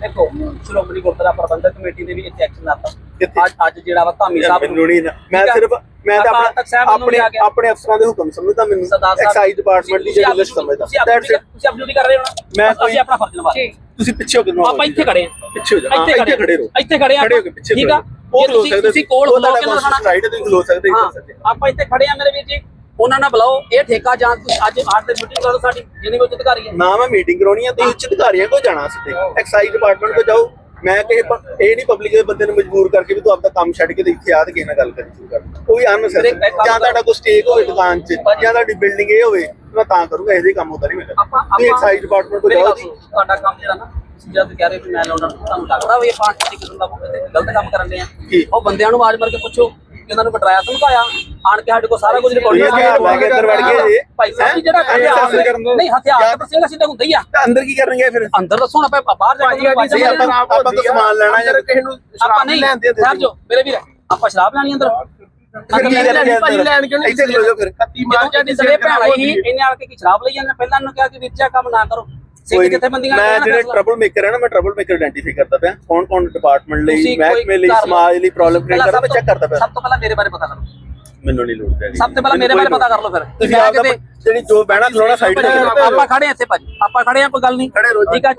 ਦੇਖੋ ਸ਼੍ਰੋਮਣੀ ਗੁਰਦੁਆਰਾ ਪ੍ਰਬੰਧਕ ਕਮੇਟੀ ਨੇ ਵੀ ਇੱਥੇ ਐਕਸ਼ਨ ਲਾਤਾ? ਅੱਜ ਅੱਜ ਜਿਹੜਾ ਵਾ ਧਾਮੀ ਸਾਹਿਬ ਨੂੰ- ਮੈਨੂੰ ਨਹੀਂ ਨਾ- ਮੈਂ ਆ? ਸਿਰਫ ਮੈਂ ਤਾਂ ਆਪਾਂ ਆਪਣੇ ਨੂੰ ਆਪਣੇ ਆਪਣੇ ਅਫਸਰਾਂ ਦੇ ਹੁਕਮ ਸਮਝਦਾ ਮੈਨੂੰ। ਐਕਸਾਈਜ਼ ਡਿਪਾਰਟਮੈਂਟ ਦੀ ਤੁਸੀਂ ਜਿਹੜੀ ਲਿਸਟ ਸਮਝਦਾ। That's it. ਤੁਸੀਂ ਆਪਣੀ ਡਿਊਟੀ ਕਰ ਰਹੇ ਹੋ ਨਾ? ਅਸੀਂ ਕੋਈ- ਆਪਣਾ ਫਰਜ਼ ਨਿਭਾ ਰਹੇ। ਤੁਸੀਂ ਪਿੱਛੇ ਹੋ ਕੇ ਆਪਾਂ ਇੱਥੇ ਖੜੇ ਹਾਂ। ਪਿੱਛੇ ਹੋ ਜਾ। ਇੱਥੇ ਖੜੇ ਰਹੋ। ਇੱਥੇ ਖੜੇ ਆ ਖੜੇ ਹੋ ਕੇ ਪਿੱਛੇ ਠੀਕ ਆ? ਉਹ ਖਲੋ ਤੁਸੀਂ ਸਕਦੇ ਤੁਸੀਂ ਕੋਲ ਖਲੋ ਕੇ ਨਾ ਰਾਈਟ ਤੁਸੀਂ ਖਲੋ ਸਕਦੇ ਹਾਂ। ਇੱਧਰ ਸਕਦੇ। ਆਪਾਂ ਇੱਥੇ ਖੜੇ ਆ ਮੇਰੇ ਵੀਰ ਜੀ। ਉਹਨਾਂ ਨਾਲ ਬੁਲਾਓ ਇਹ ਠੇਕਾ ਜਾਂ ਤੁਸੀਂ ਅੱਜ ਆਠ ਦੇ ਮੀਟਿੰਗ ਕਰੋ ਸਾਡੀ ਜਿਹਨੇ ਵਿੱਚ ਅਧਿਕਾਰੀ ਹੈ ਨਾ ਮੈਂ ਮੀਟਿੰਗ ਕਰਾਉਣੀ ਆ ਤੁਸੀਂ ਉੱਚ ਅਧਿਕਾਰੀਆਂ ਕੋਲ ਜਾਣਾ ਸਿੱਧੇ ਐਕਸਾਈਜ਼ ਡਿਪਾਰਟਮੈਂਟ ਕੋਲ ਜਾਓ। ਮੈਂ ਕਿਸੇ ਇਹ ਨਹੀਂ ਪਬਲਿਕ ਦੇ ਬੰਦੇ ਨੂੰ ਮਜਬੂਰ ਕਰਕੇ ਵੀ ਤੂੰ ਆਪਦਾ ਕੰਮ ਛੱਡ ਕੇ ਤੇ ਇੱਥੇ ਆ ਤੇ ਕਿਸੇ ਨਾਲ ਗੱਲ ਕਰੀ ਸ਼ੁਰੂ ਕਰ। ਕੋਈ ਅਨਸੈਸਰੀ ਮੇਰੇ ਜਾਂ ਤੁਹਾਡਾ ਕੋਈ ਸਟੇਕ ਹੋਵੇ ਦੁਕਾਨ 'ਚ ਜਾਂ ਤੁਹਾਡੀ ਬਿਲਡਿੰਗ ਇਹ ਹੋਵੇ ਮੈਂ ਤਾਂ ਕਰੂੰਗਾ ਇਹਦੇ ਕੰਮ ਹੁੰਦਾ ਨਹੀਂ ਮੈਂ ਆਪਾਂ ਤੁਸੀਂ ਐਕਸਾਈਜ਼ ਡਿਪਾਰਟਮੈਂਟ ਕੋਲ ਮੇਰੀ ਜਾਓ। ਤੁਹਾਡਾ ਕੰਮ ਜਿਹੜਾ ਨਾ ਜਦ ਕਹਿ ਰਹੇ ਵੀ ਮੈਂ ਲਾਉਣਾ ਤੁਹਾਨੂੰ ਲੱਗਦਾ ਵੀ ਇਹ ਪਾਂਚ ਦੀ ਕਿਸਮ ਦਾ ਕੋਈ ਗਲਤ ਕੰਮ ਕਰਨ ਦੇ ਆ? ਉਹ ਬੰਦਿਆਂ ਨੂੰ ਆਵਾਜ਼ ਮਾਰ ਕੇ ਪੁੱਛੋ। ਕਿ ਉਹਨਾਂ ਨੂੰ ਬਟਰਾਇਆ ਧਮਕਾਇਆ ਆਣ ਕੇ ਸਾਡੇ ਕੋਲ ਸਾਰਾ ਕੁਝ ਰਿਕਾਰਡ। ਭਾਈ ਸਾਹਿਬ ਜੀ ਜਿਹੜਾ? ਹਥਿਆਰ। ਨਹੀਂ ਹਥਿਆਰ ਤਾਂ ਸਿੰਘਾ ਸਿੱਧਾ ਹੁੰਦਾ ਹੀ ਆ। ਤਾਂ ਅੰਦਰ ਕੀ ਕਰਨਗੇ ਫਿਰ? ਅੰਦਰ ਦੱਸੋ ਨਾ ਆਪਾਂ ਬਾਹਰ ਜਾ ਕੇ ਆਪਾਂ ਆਪਾਂ ਤਾਂ ਸਮਾਨ ਲੈਣਾ ਜਾਂ ਕਿਸੇ ਨੂੰ ਆਪਾਂ ਨਹੀਂ ਜਾਓ ਮੇਰੇ ਵੀਰ ਆਪਾਂ ਸ਼ਰਾਬ ਲੈਣੀ ਅੰਦਰ। ਫਿਰ ਕੀ ਕਰਨਗੇ ਭਾਜੀ ਲੈਣ ਕਿਉਂ ਨਹੀਂ ਇੱਥੇ ਖਲੋ ਜਾਓ ਫਿਰ। ਜਦੋਂ ਤੁਹਾਡੀ ਸੜੇ ਭੈਣ ਆਈ ਸੀ ਇਹਨੇ ਆ ਕੇ ਕੀ ਸ਼ਰਾਬ ਲਈ ਜਾਂਦੇ? ਪਹਿਲਾਂ ਇਹਨੂੰ ਕਿਹਾ ਕਿ ਵੀਰ ਜੀ ਕੰਮ ਨਾ ਕਰੋ। ਕੋਈ ਕਿੱਥੇ ਬੰਦੀਆਂ ਮੈਂ ਜਿਹੜੇ ਟਰਬਲ ਮੇਕਰ ਹੈ ਨਾ ਮੈਂ ਟਰਬਲ ਮੇਕਰ ਆਇਡੈਂਟੀਫਾਈ ਕਰਦਾ ਪਿਆ। ਕੌਣ ਕੌਣ ਡਿਪਾਰਟਮੈਂਟ ਲਈ ਮਹਿਕਮੇ ਲਈ। ਸਮਾਜ ਲਈ ਪ੍ਰੋਬਲਮ ਕ੍ਰੀਏਟ ਕਰਦਾ ਮੈਂ ਚੈੱਕ ਕਰਦਾ ਪਿਆ। ਸਭ ਤੋਂ ਪਹਿਲਾਂ ਮੇਰੇ ਬਾਰੇ ਪਤਾ ਕਰੋ। ਮੈਨੂੰ ਨਹੀਂ ਲੋੜ ਪੈਗੀ। ਸਭ ਤੋਂ ਪਹਿਲਾਂ ਮੇਰੇ ਬਾਰੇ ਪਤਾ ਕਰ ਲਓ ਫਿਰ। ਤੁਸੀਂ ਆਪ ਜਿਹੜੀ ਜੋ ਬਹਿਣਾ ਖਲੋਣਾ ਸਾਈਡ ਤੇ ਆਪਾਂ ਖੜੇ ਇੱਥੇ ਭਾਜੀ। ਆਪਾਂ ਖੜੇ ਆ ਕੋਈ ਗੱਲ ਨਹੀਂ। ਠੀਕ ਆ